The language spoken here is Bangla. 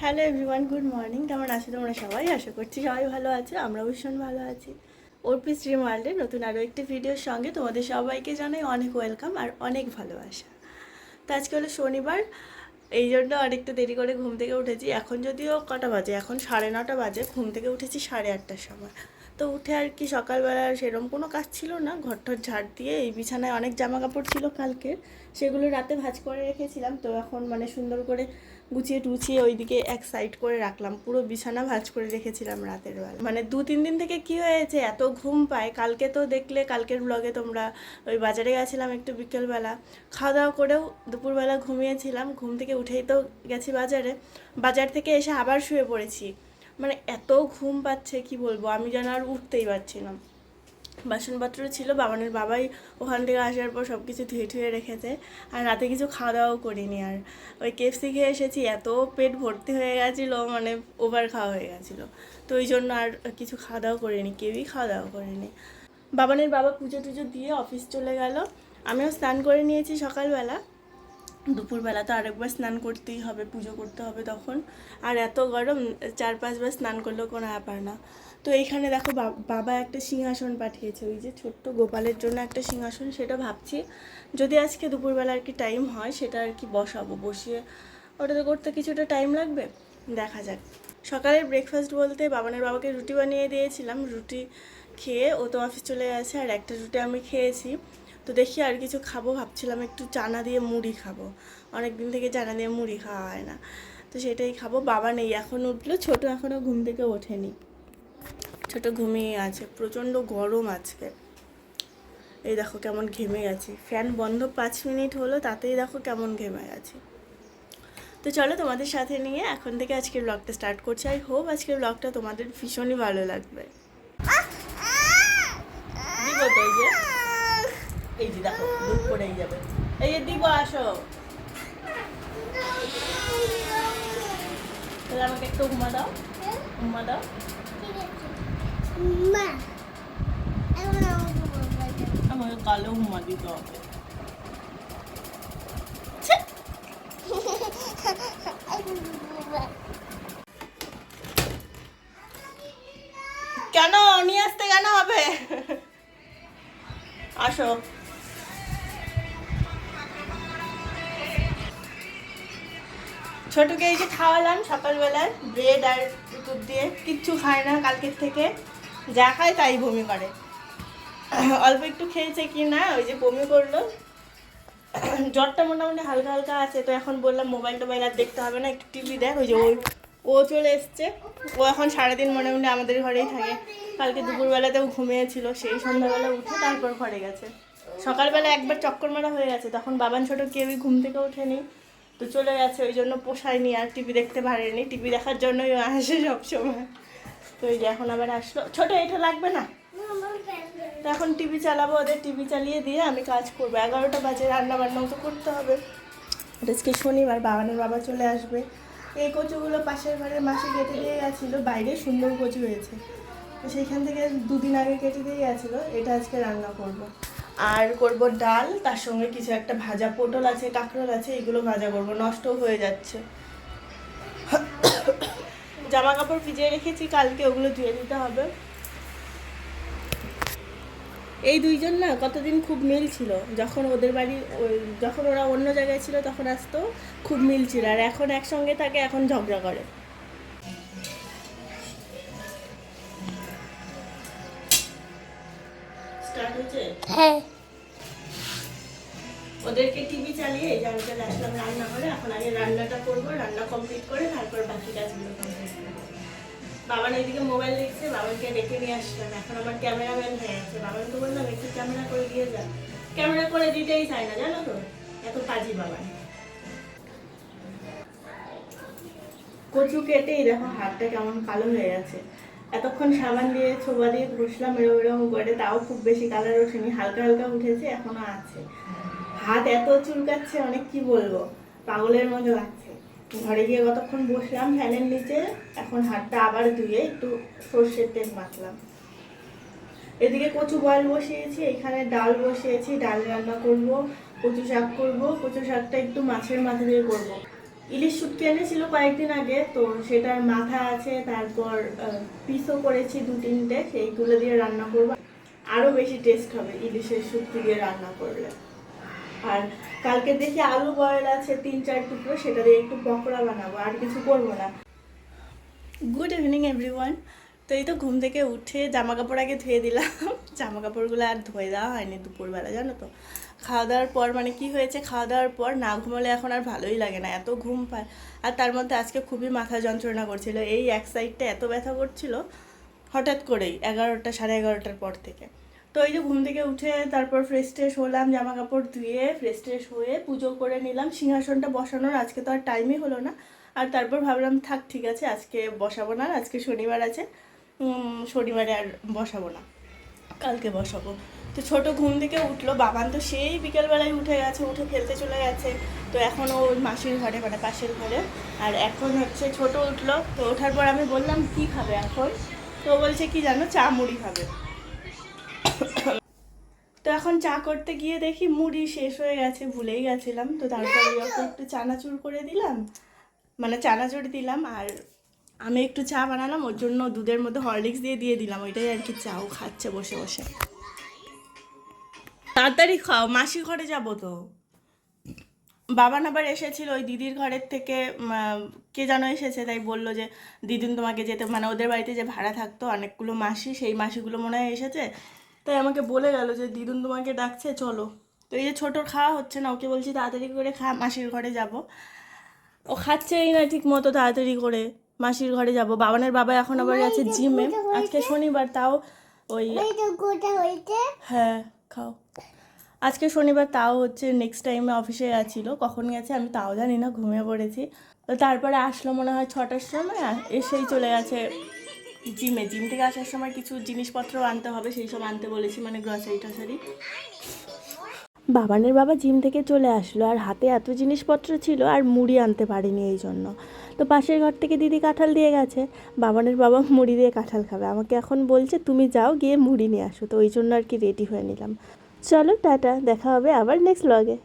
Hello everyone, good morning. কেমন আছো তোমরা সবাই? আশা করছি সবাই ভালো আছে আমরা ভীষণ ভালো আছি। অর্পি শ্রী ওয়ার্ল্ডে নতুন আরও একটি ভিডিওর সঙ্গে তোমাদের সবাইকে জানাই অনেক ওয়েলকাম আর অনেক ভালোবাসা। তো আজকে হলো শনিবার, এই জন্য অনেকটা দেরি করে ঘুম থেকে উঠেছি। এখন যদিও কটা বাজে? এখন সাড়ে নটা বাজে, ঘুম থেকে উঠেছি সাড়ে আটটার সময়। তো উঠে আর কি সকালবেলা সেরকম কোনো কাজ ছিল না। ঘরটর ঝাড় দিয়ে এই বিছানায় অনেক জামা কাপড় ছিল কালকে। সেগুলো রাতে ভাঁজ করে রেখেছিলাম। তো এখন মানে সুন্দর করে গুছিয়ে টুছিয়ে ওইদিকে এক সাইড করে রাখলাম। পুরো বিছানা ভাঁজ করে রেখেছিলাম রাতের বেলা। মানে দু তিন দিন থেকে কি হয়েছে, এত ঘুম পায়। কালকে তো দেখলে, কালকের ব্লগে তোমরা ওই বাজারে গেছিলাম একটু বিকেলবেলা। খাওয়া দাওয়া করেও দুপুরবেলা ঘুমিয়েছিলাম। ঘুম থেকে উঠেই তো গেছি বাজারে। বাজার থেকে এসে আবার শুয়ে পড়েছি। মানে এত ঘুম পাচ্ছে, কি বলব? আমি যেন আর উঠতেই পারছিলাম বাসনপত্র ছিল বাবানের বাবাই ওখান থেকে আসার পর সব কিছু ধুয়ে ধুয়ে রেখেছে। আর রাতে কিছু খাওয়া দাওয়াও করিনি আর। ওই কেএফসি খেয়ে এসেছি, এত পেট ভর্তি হয়ে গেছিল মানে ওভার খাওয়া হয়ে গেছিল। তো ওই জন্য আর কিছু খাওয়া দাওয়া করিনি, কেউই খাওয়া দাওয়া করেনি। বাবানের বাবা পুজো টুজো দিয়ে অফিস চলে গেল। আমিও স্নান করে নিয়েছি সকালবেলা। দুপুরবেলা তো আরেকবার স্নান করতেই হবে, পুজো করতে হবে তখন। আর এত গরম, চার পাঁচবার স্নান করলেও কোনো ব্যাপার না। তো এইখানে দেখো বাবা একটা সিংহাসন পাঠিয়েছে, ওই যে ছোট্ট গোপালের জন্য একটা সিংহাসন, সেটা ভাবছি। যদি আজকে দুপুরবেলা আর কি টাইম হয়, সেটা আর কি বসাবো, বসিয়ে ওটাতে করতে কিছুটা টাইম লাগবে? দেখা যাক। সকালের ব্রেকফাস্ট বলতে বাবানের বাবাকে রুটি বানিয়ে দিয়েছিলাম, রুটি খেয়ে ও তো অফিস চলে গেছে, আর একটা রুটি আমি খেয়েছি। তো দেখি আর কিছু খাব, ভাবছিলাম একটু চানা দিয়ে মুড়ি খাব। অনেক দিন থেকে চানা দিয়ে মুড়ি খাওয়া হয় না। তো সেটাই খাব, বাবা নেই, এখন উঠল, ছোট এখনও ঘুম থেকে ওঠেনি। ছোট ঘুমিয়ে আছে, প্রচণ্ড গরম আজকে। এই দেখো কেমন ঘেমে গেছি। ফ্যান বন্ধ পাঁচ মিনিট হলো, তাতেই দেখো কেমন ঘেমে গেছে। তো চলো তোমাদের সাথে নিয়ে এখন থেকে আজকের ব্লগটা স্টার্ট করছি। আই হোপ আজকের ব্লগটা তোমাদের ভীষণই ভালো লাগবে দিব তো এই যে এই যে দেখো দুধ পড়েই যাবে এই দিব আসো। তাহলে আমাকে একটু ঘুমা দাও ঘুমা দাও। আমাকে কালো ঘুমা দিতে হবে। কেন? নিয়ে আসতে কেন হবে? আসো। ছোটকে এই যে খাওয়ালাম সকালবেলায় ব্রেড আর দুধ দিয়ে, কিচ্ছু খায় না কালকের থেকে। যা খায় তাই বমি করে। অল্প একটু খেয়েছে কি না, ওই যে বমি করল। জ্বরটা মোটামুটি হালকা হালকা আছে, তো এখন বললাম মোবাইল টোবাইল আর দেখতে হবে না, একটু টিভি দেখ, ওই যে ওই ও চলে এসছে। ও এখন সারাদিন মোটামুটি আমাদের ঘরেই থাকে। কালকে দুপুরবেলাতেও ঘুমিয়েছিল, সেই সন্ধ্যাবেলা উঠে তারপর ঘরে গেছে। সকালবেলা একবার চক্কর মারা হয়ে গেছে, তখন বাবান ছোট কেউই ঘুম থেকে ওঠেনি। তো চলে গেছে, ওই জন্য পোষায়নি আর টিভি দেখতে পারেনি। টিভি দেখার জন্যই আসে সবসময়। তো এই যে এখন আবার আসলো। ছোট, এটা লাগবে না? তো এখন টিভি চালাবো, ওদের টিভি চালিয়ে দিয়ে আমি কাজ করব। এগারোটা বাজে রান্না বান্নাও তো করতে হবে। আজকে শনিবার, বাবানের বাবা চলে আসবে। এই কচুগুলো পাশের ঘরের মাসে কেটে দিয়ে গেছিল, বাইরে সুন্দর কচু হয়েছে। তো সেইখান থেকে দুদিন আগে কেটে দিয়ে গেছিল, এটা আজকে রান্না করব। আর করব ডাল, তার সঙ্গে কিছু একটা ভাজা পটল আছে, কাঁকরোল আছে, এগুলো ভাজা করব, নষ্টও হয়ে যাচ্ছে। জামা কাপড় ভিজিয়ে রেখেছি, কালকে ওগুলো ধুয়ে দিতে হবে। এই দুইজন না কতদিন খুব মিল ছিল, যখন ওদের বাড়ি যখন ওরা অন্য জায়গায় ছিল, তখন আসতো, খুব মিল ছিল। আর এখন একসঙ্গে থাকে, এখন ঝগড়া করে। হয়েছে হ্যাঁ। ওদেরকে টিভি চালিয়ে আমি চলে আসলাম রান্না করে এখন আগে রান্নাটা করব রান্না কমপ্লিট করে তারপর বাকি কাজগুলো কমপ্লিট করব। বাবান এইদিকে মোবাইল দেখছে বাবাকে ডেকে নিয়ে আসলাম। এখন আমার ক্যামেরাম্যান হয়ে গেছে বাবানকে বললাম একটু ক্যামেরা করে দিয়ে যা। ক্যামেরা করে দিতেই চায় না জানো তো? এত কাজই বাবান। কচু কেটেই দেখো হাতটা কেমন কালো হয়ে গেছে এতক্ষণ সাবান দিয়ে ছোবা দিয়ে ঘষলাম এরকম এরকম করে। তাও খুব বেশি কালার ওঠেনি, হালকা হালকা উঠেছে, এখনও আছে। হাত এত চুলকাচ্ছে অনেক কি বলব? পাগলের মতো লাগছে। ঘরে গিয়ে কতক্ষণ বসলাম, ফ্যানের নিচে, এখন হাতটা আবার ধুয়ে একটু সর্ষের তেল মাখলাম। এদিকে কচু বয়েল বসিয়েছি, এখানে ডাল বসিয়েছি, ডাল রান্না করব, কচু শাক করব, কচু শাকটা একটু মাছের মাথা দিয়ে করব। ইলিশ শুটকি এনেছিল কয়েকদিন আগে, তো সেটার মাথা আছে, তারপর পিসও করেছি দু তিনটে, সেইগুলো দিয়ে রান্না করব। আরও বেশি টেস্ট হবে ইলিশের শুটকি দিয়ে রান্না করলে। আর কালকে দেখি আলু বয়েল আছে, তিন চার টুকরো, সেটা দিয়ে একটু পকোড়া বানাবো, আর কিছু করব না। গুড ইভিনিং এভরিওয়ান তো এই তো ঘুম থেকে উঠে জামা কাপড় আগে ধুয়ে দিলাম। জামা কাপড়গুলো আর ধুয়ে দেওয়া হয়নি দুপুরবেলা, জানো তো। খাওয়া দাওয়ার পর মানে কি হয়েছে খাওয়া দাওয়ার পর না ঘুমালে এখন আর ভালোই লাগে না, এত ঘুম পায়। আর তার মধ্যে আজকে খুবই মাথা যন্ত্রণা করছিল, এই এক সাইডটা এত ব্যথা করছিল হঠাৎ করেই, এগারোটা, সাড়ে এগারোটার পর থেকে। তো এই যে ঘুম থেকে উঠে তারপর ফ্রেশ ট্রেশ হলাম জামা কাপড় ধুয়ে ফ্রেশ ট্রেশ হয়ে পুজো করে নিলাম, সিংহাসনটা বসানোর আজকে তো আর টাইমই হলো না। আর তারপর ভাবলাম, থাক, ঠিক আছে, আজকে বসাবো না আজকে শনিবার আছে শনিবারে আর বসাবো না, কালকে বসাবো। তো ছোট ঘুম থেকে উঠল বাবান তো সেই বিকেলবেলায় উঠে গেছে, উঠে খেলতে চলে গেছে। তো এখন ও মাসির ঘরে মানে পাশের ঘরে। আর এখন হচ্ছে ছোট উঠল, তো ওঠার পর আমি বললাম, কি খাবে এখন? তো বলছে, কি জানো, চা মুড়ি খাবে। তো এখন চা করতে গিয়ে দেখি মুড়ি শেষ হয়ে গেছে, ভুলেই গেছিলাম। তো তারপরে ওকে একটু চানাচুর করে দিলাম মানে চানাচুর দিলাম, আর আমি একটু চা বানালাম, ওর জন্য দুধের মধ্যে হরলিক্স দিয়ে দিয়ে দিলাম, ওইটাই আর কি চাও খাচ্ছে বসে বসে। তাড়াতাড়ি খাও মাসি ঘরে যাব তো। বাবান আবার এসেছিল ওই দিদির ঘরের থেকে কে যেন এসেছে তাই বলল যে দিদিন তোমাকে যেতে মানে ওদের বাড়িতে যে ভাড়া থাকতো অনেকগুলো মাসি সেই মাসিগুলো মনে হয় এসেছে। তাই আমাকে বলে গেল যে দিদুন তোমাকে ডাকছে চলো। তো এই যে ছোটোর খাওয়া হচ্ছে না ওকে বলছি তাড়াতাড়ি করে খা মাসির ঘরে যাব। ও খাচ্ছেই না ঠিক মতো তাড়াতাড়ি করে মাসির ঘরে যাব। বাবানের বাবা এখন আবার আছে জিমে আজকে শনিবার তাও ওই এই হ্যাঁ। খাও। আজকে শনিবার, তাও হচ্ছে নেক্সট টাইমে অফিসে গেছিল কখন গেছে আমি তাও জানি না, ঘুমিয়ে পড়েছি। তো তারপরে আসলো মনে হয় ছটার সময় এসেই চলে গেছে জিমে জিম থেকে আসার সময় কিছু জিনিসপত্র আনতে হবে, সেই সব আনতে বলেছি মানে গ্রসারি টসারি বাবানের বাবা জিম থেকে চলে আসলো আর হাতে এত জিনিসপত্র ছিল আর মুড়ি আনতে পারিনি এই জন্য। তো পাশের ঘর থেকে দিদি কাঁঠাল দিয়ে গেছে। বাবানের বাবা মুড়ি দিয়ে কাঁঠাল খাবে। আমাকে এখন বলছে, তুমি যাও গিয়ে মুড়ি নিয়ে আসো। তো ওই জন্য আর কি রেডি হয়ে নিলাম। চলো, টাটা। দেখা হবে আবার নেক্সট ব্লগে